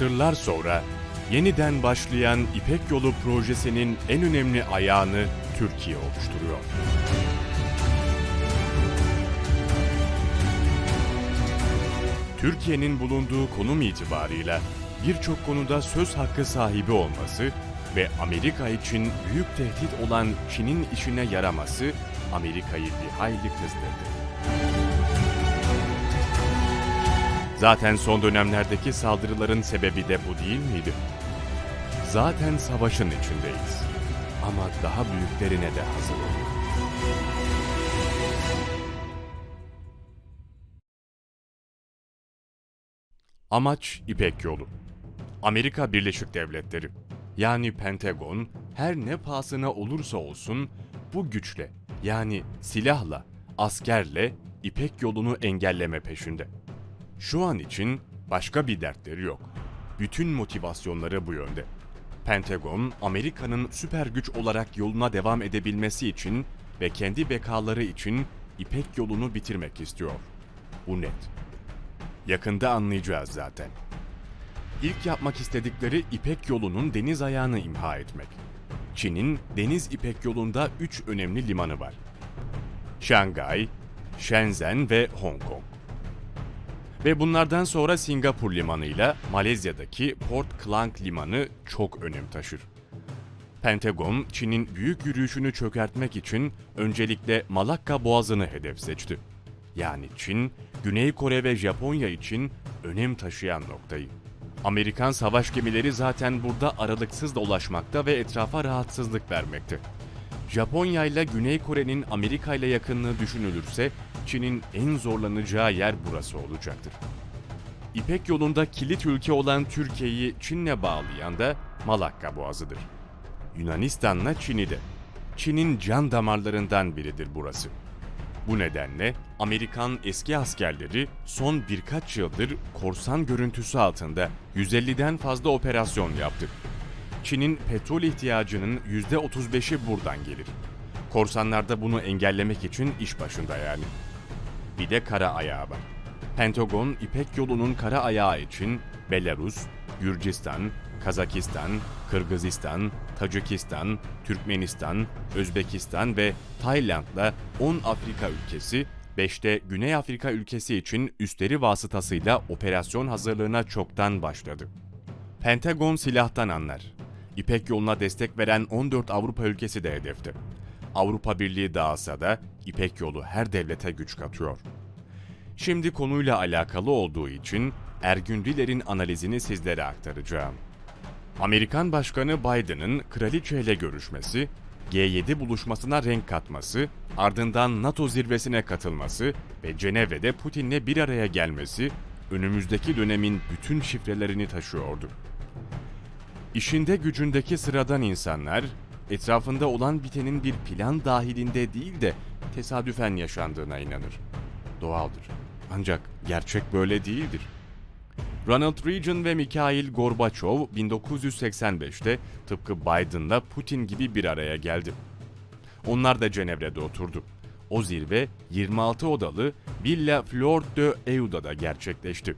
Asırlar sonra yeniden başlayan İpek Yolu projesinin en önemli ayağını Türkiye oluşturuyor. Türkiye'nin bulunduğu konum itibarıyla birçok konuda söz hakkı sahibi olması ve Amerika için büyük tehdit olan Çin'in işine yaraması Amerika'yı bir hayli kızdırdı. Zaten son dönemlerdeki saldırıların sebebi de bu değil miydi? Zaten savaşın içindeyiz. Ama daha büyüklerine de hazır olun. Amaç İpek Yolu. Amerika Birleşik Devletleri yani Pentagon her ne pahasına olursa olsun bu güçle yani silahla, askerle İpek Yolu'nu engelleme peşinde. Şu an için başka bir dertleri yok. Bütün motivasyonları bu yönde. Pentagon, Amerika'nın süper güç olarak yoluna devam edebilmesi için ve kendi bekaları için İpek yolunu bitirmek istiyor. Bu net. Yakında anlayacağız zaten. İlk yapmak istedikleri İpek yolunun deniz ayağını imha etmek. Çin'in Deniz İpek yolunda üç önemli limanı var. Şangay, Shenzhen ve Hong Kong. Ve bunlardan sonra Singapur limanıyla Malezya'daki Port Klang limanı çok önem taşır. Pentagon, Çin'in büyük yürüyüşünü çökertmek için öncelikle Malakka Boğazı'nı hedef seçti. Yani Çin, Güney Kore ve Japonya için önem taşıyan noktayı. Amerikan savaş gemileri zaten burada aralıksız dolaşmakta ve etrafa rahatsızlık vermekte. Japonya ile Güney Kore'nin Amerika ile yakınlığı düşünülürse Çin'in en zorlanacağı yer burası olacaktır. İpek yolunda kilit ülke olan Türkiye'yi Çin'le bağlayan da Malakka Boğazı'dır. Yunanistan'la Çin'i de. Çin'in can damarlarından biridir burası. Bu nedenle Amerikan eski askerleri son birkaç yıldır korsan görüntüsü altında 150'den fazla operasyon yaptı. Çin'in petrol ihtiyacının %35'i buradan gelir. Korsanlar da bunu engellemek için iş başında yani. Bir de kara ayağı var. Pentagon, İpek yolunun kara ayağı için Belarus, Gürcistan, Kazakistan, Kırgızistan, Tacikistan, Türkmenistan, Özbekistan ve Tayland'la 10 Afrika ülkesi, 5'te Güney Afrika ülkesi için üstleri vasıtasıyla operasyon hazırlığına çoktan başladı. Pentagon silahtan anlar. İpek yoluna destek veren 14 Avrupa ülkesi de hedefte. Avrupa Birliği dağılsa da İpek yolu her devlete güç katıyor. Şimdi konuyla alakalı olduğu için Ergün Diler'in analizini sizlere aktaracağım. Amerikan Başkanı Biden'ın kraliçe ile görüşmesi, G7 buluşmasına renk katması, ardından NATO zirvesine katılması ve Cenevre'de Putin'le bir araya gelmesi önümüzdeki dönemin bütün şifrelerini taşıyordu. İşinde gücündeki sıradan insanlar, etrafında olan bitenin bir plan dahilinde değil de tesadüfen yaşandığına inanır. Doğaldır. Ancak gerçek böyle değildir. Ronald Reagan ve Mikhail Gorbaçov 1985'te tıpkı Biden'la Putin gibi bir araya geldi. Onlar da Cenevre'de oturdu. O zirve 26 odalı Villa Flor de Euda'da gerçekleşti.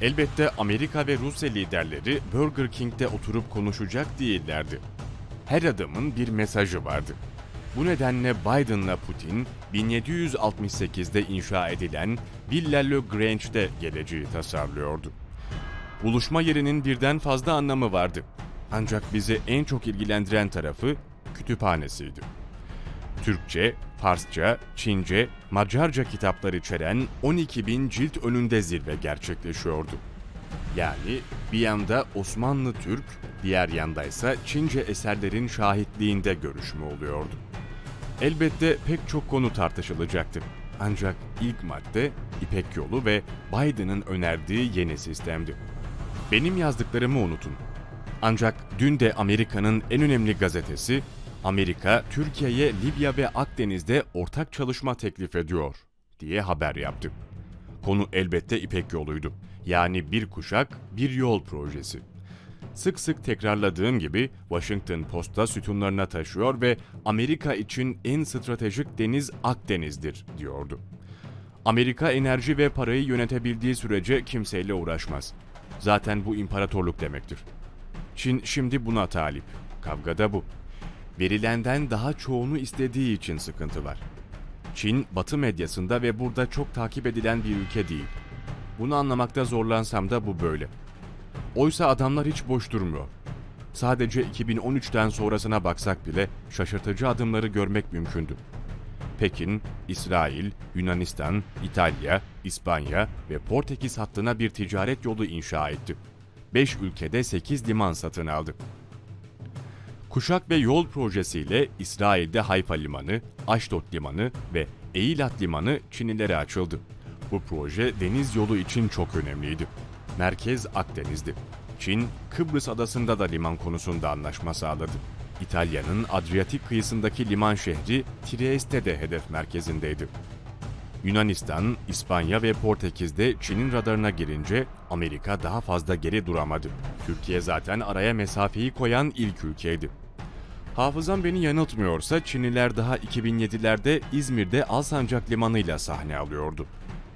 Elbette Amerika ve Rusya liderleri Burger King'de oturup konuşacak değillerdi. Her adamın bir mesajı vardı. Bu nedenle Biden'la Putin 1768'de inşa edilen Villa Le Grange'de geleceği tasarlıyordu. Buluşma yerinin birden fazla anlamı vardı. Ancak bizi en çok ilgilendiren tarafı kütüphanesiydi. Türkçe, Farsça, Çince, Macarca kitaplar içeren 12 bin cilt önünde zirve gerçekleşiyordu. Yani bir yanda Osmanlı Türk, diğer yanda ise Çince eserlerin şahitliğinde görüşme oluyordu. Elbette pek çok konu tartışılacaktı. Ancak ilk madde İpek Yolu ve Biden'ın önerdiği yeni sistemdi. Benim yazdıklarımı unutun. Ancak dün de Amerika'nın en önemli gazetesi Amerika Türkiye'ye Libya ve Akdeniz'de ortak çalışma teklif ediyor diye haber yaptı. Konu elbette İpek yoluydu. Yani bir kuşak, bir yol projesi. Sık sık tekrarladığım gibi Washington Post'ta sütunlarına taşıyor ve Amerika için en stratejik deniz Akdeniz'dir diyordu. Amerika enerji ve parayı yönetebildiği sürece kimseyle uğraşmaz. Zaten bu imparatorluk demektir. Çin şimdi buna talip. Kavgada bu. Verilenden daha çoğunu istediği için sıkıntı var. Çin, Batı medyasında ve burada çok takip edilen bir ülke değil. Bunu anlamakta zorlansam da bu böyle. Oysa adamlar hiç boş durmuyor. Sadece 2013'ten sonrasına baksak bile şaşırtıcı adımları görmek mümkündü. Pekin, İsrail, Yunanistan, İtalya, İspanya ve Portekiz hattına bir ticaret yolu inşa etti. 5 ülkede 8 liman satın aldı. Kuşak ve Yol projesiyle İsrail'de Hayfa Limanı, Aşdod Limanı ve Eilat Limanı Çinlilere açıldı. Bu proje deniz yolu için çok önemliydi. Merkez Akdeniz'di. Çin, Kıbrıs adasında da liman konusunda anlaşma sağladı. İtalya'nın Adriyatik kıyısındaki liman şehri Trieste de hedef merkezindeydi. Yunanistan, İspanya ve Portekiz'de Çin'in radarına girince Amerika daha fazla geri duramadı. Türkiye zaten araya mesafeyi koyan ilk ülkeydi. Hafızam beni yanıltmıyorsa Çinliler daha 2007'lerde İzmir'de Alsancak Limanı'yla sahne alıyordu.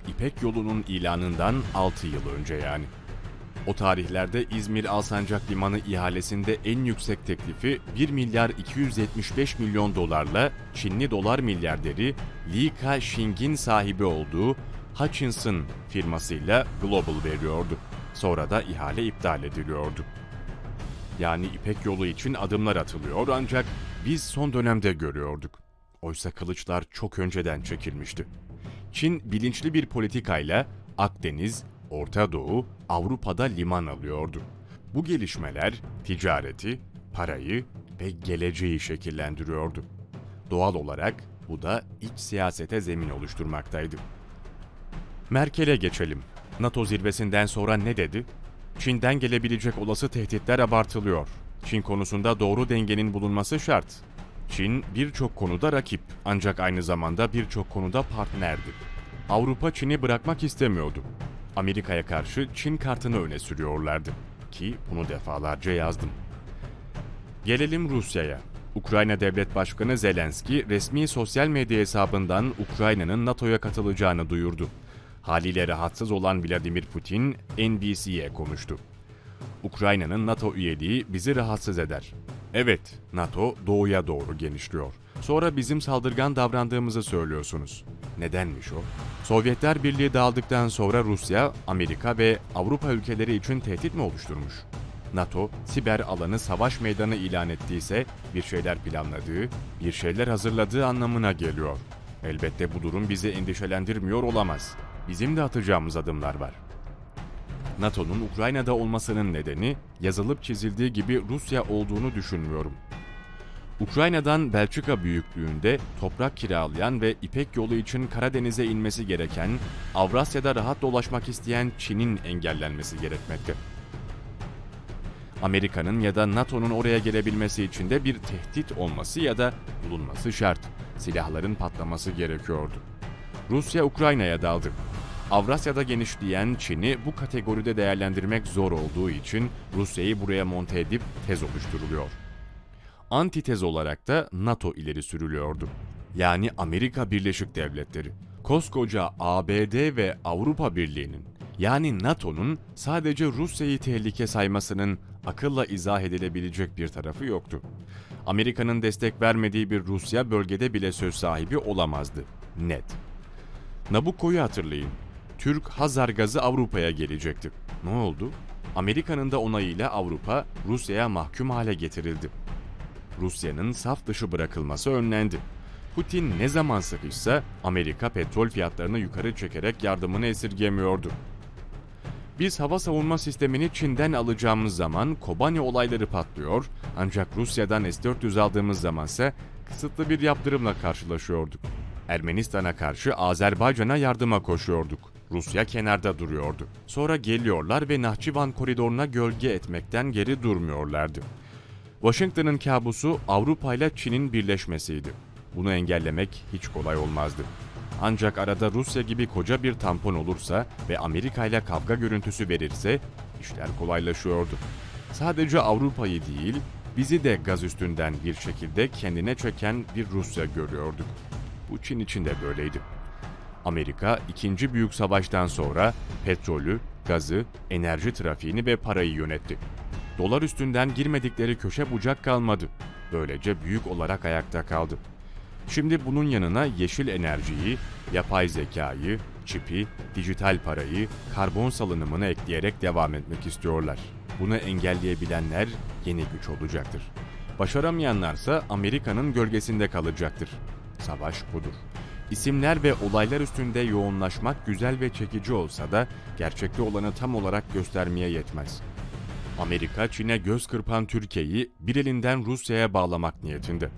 İpek yolunun ilanından 6 yıl önce yani. O tarihlerde İzmir Alsancak Limanı ihalesinde en yüksek teklifi 1 milyar 275 milyon dolarla Çinli dolar milyarderi Li Ka-shing'in sahibi olduğu Hutchinson firmasıyla Global veriyordu. Sonra da ihale iptal ediliyordu. Yani İpek yolu için adımlar atılıyor ancak biz son dönemde görüyorduk. Oysa kılıçlar çok önceden çekilmişti. Çin bilinçli bir politikayla Akdeniz, Orta Doğu, Avrupa'da liman alıyordu. Bu gelişmeler ticareti, parayı ve geleceği şekillendiriyordu. Doğal olarak bu da iç siyasete zemin oluşturmaktaydı. Merkel'e geçelim. NATO zirvesinden sonra ne dedi? Çin'den gelebilecek olası tehditler abartılıyor. Çin konusunda doğru dengenin bulunması şart. Çin birçok konuda rakip ancak aynı zamanda birçok konuda partnerdi. Avrupa Çin'i bırakmak istemiyordu. Amerika'ya karşı Çin kartını öne sürüyorlardı. Ki bunu defalarca yazdım. Gelelim Rusya'ya. Ukrayna Devlet Başkanı Zelenski resmi sosyal medya hesabından Ukrayna'nın NATO'ya katılacağını duyurdu. Haliyle rahatsız olan Vladimir Putin NBC'ye konuştu. Ukrayna'nın NATO üyeliği bizi rahatsız eder. Evet, NATO doğuya doğru genişliyor. Sonra bizim saldırgan davrandığımızı söylüyorsunuz. Nedenmiş o? Sovyetler Birliği dağıldıktan sonra Rusya, Amerika ve Avrupa ülkeleri için tehdit mi oluşturmuş? NATO, siber alanı savaş meydanı ilan ettiyse bir şeyler planladığı, bir şeyler hazırladığı anlamına geliyor. Elbette bu durum bizi endişelendirmiyor olamaz. Bizim de atacağımız adımlar var. NATO'nun Ukrayna'da olmasının nedeni yazılıp çizildiği gibi Rusya olduğunu düşünmüyorum. Ukrayna'dan Belçika büyüklüğünde toprak kiralayan ve İpek yolu için Karadeniz'e inmesi gereken, Avrasya'da rahat dolaşmak isteyen Çin'in engellenmesi gerekmekte. Amerika'nın ya da NATO'nun oraya gelebilmesi için de bir tehdit olması ya da bulunması şart. Silahların patlaması gerekiyordu. Rusya Ukrayna'ya daldı. Avrasya'da genişleyen Çin'i bu kategoride değerlendirmek zor olduğu için Rusya'yı buraya monte edip tez oluşturuluyor. Antitez olarak da NATO ileri sürülüyordu. Yani Amerika Birleşik Devletleri. Koskoca ABD ve Avrupa Birliği'nin yani NATO'nun sadece Rusya'yı tehlike saymasının akılla izah edilebilecek bir tarafı yoktu. Amerika'nın destek vermediği bir Rusya bölgede bile söz sahibi olamazdı. Net. Nabucco'yu hatırlayın. Türk Hazar gazı Avrupa'ya gelecekti. Ne oldu? Amerika'nın da onayıyla Avrupa Rusya'ya mahkum hale getirildi. Rusya'nın saf dışı bırakılması önlendi. Putin ne zaman sıkışsa Amerika petrol fiyatlarını yukarı çekerek yardımını esirgemiyordu. Biz hava savunma sistemini Çin'den alacağımız zaman Kobani olayları patlıyor ancak Rusya'dan S-400 aldığımız zamansa kısıtlı bir yaptırımla karşılaşıyorduk. Ermenistan'a karşı Azerbaycan'a yardıma koşuyorduk. Rusya kenarda duruyordu. Sonra geliyorlar ve Nahçıvan koridoruna gölge etmekten geri durmuyorlardı. Washington'ın kabusu Avrupa ile Çin'in birleşmesiydi. Bunu engellemek hiç kolay olmazdı. Ancak arada Rusya gibi koca bir tampon olursa ve Amerika ile kavga görüntüsü verirse işler kolaylaşıyordu. Sadece Avrupa'yı değil, bizi de gaz üstünden bir şekilde kendine çeken bir Rusya görüyorduk. Bu Çin için de böyleydi. Amerika ikinci büyük savaştan sonra petrolü, gazı, enerji trafiğini ve parayı yönetti. Dolar üstünden girmedikleri köşe bucak kalmadı. Böylece büyük olarak ayakta kaldı. Şimdi bunun yanına yeşil enerjiyi, yapay zekayı, çipi, dijital parayı, karbon salınımını ekleyerek devam etmek istiyorlar. Bunu engelleyebilenler yeni güç olacaktır. Başaramayanlarsa Amerika'nın gölgesinde kalacaktır. Savaş budur. İsimler ve olaylar üstünde yoğunlaşmak güzel ve çekici olsa da gerçekte olanı tam olarak göstermeye yetmez. Amerika, Çin'e göz kırpan Türkiye'yi bir elinden Rusya'ya bağlamak niyetinde.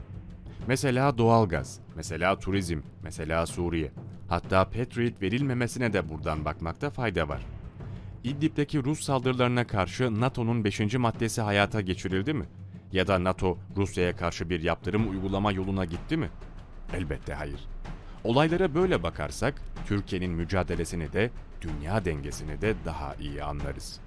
Mesela doğalgaz, mesela turizm, mesela Suriye. Hatta Patriot verilmemesine de buradan bakmakta fayda var. İdlib'deki Rus saldırılarına karşı NATO'nun 5. maddesi hayata geçirildi mi? Ya da NATO Rusya'ya karşı bir yaptırım uygulama yoluna gitti mi? Elbette hayır. Olaylara böyle bakarsak Türkiye'nin mücadelesini de dünya dengesini de daha iyi anlarız.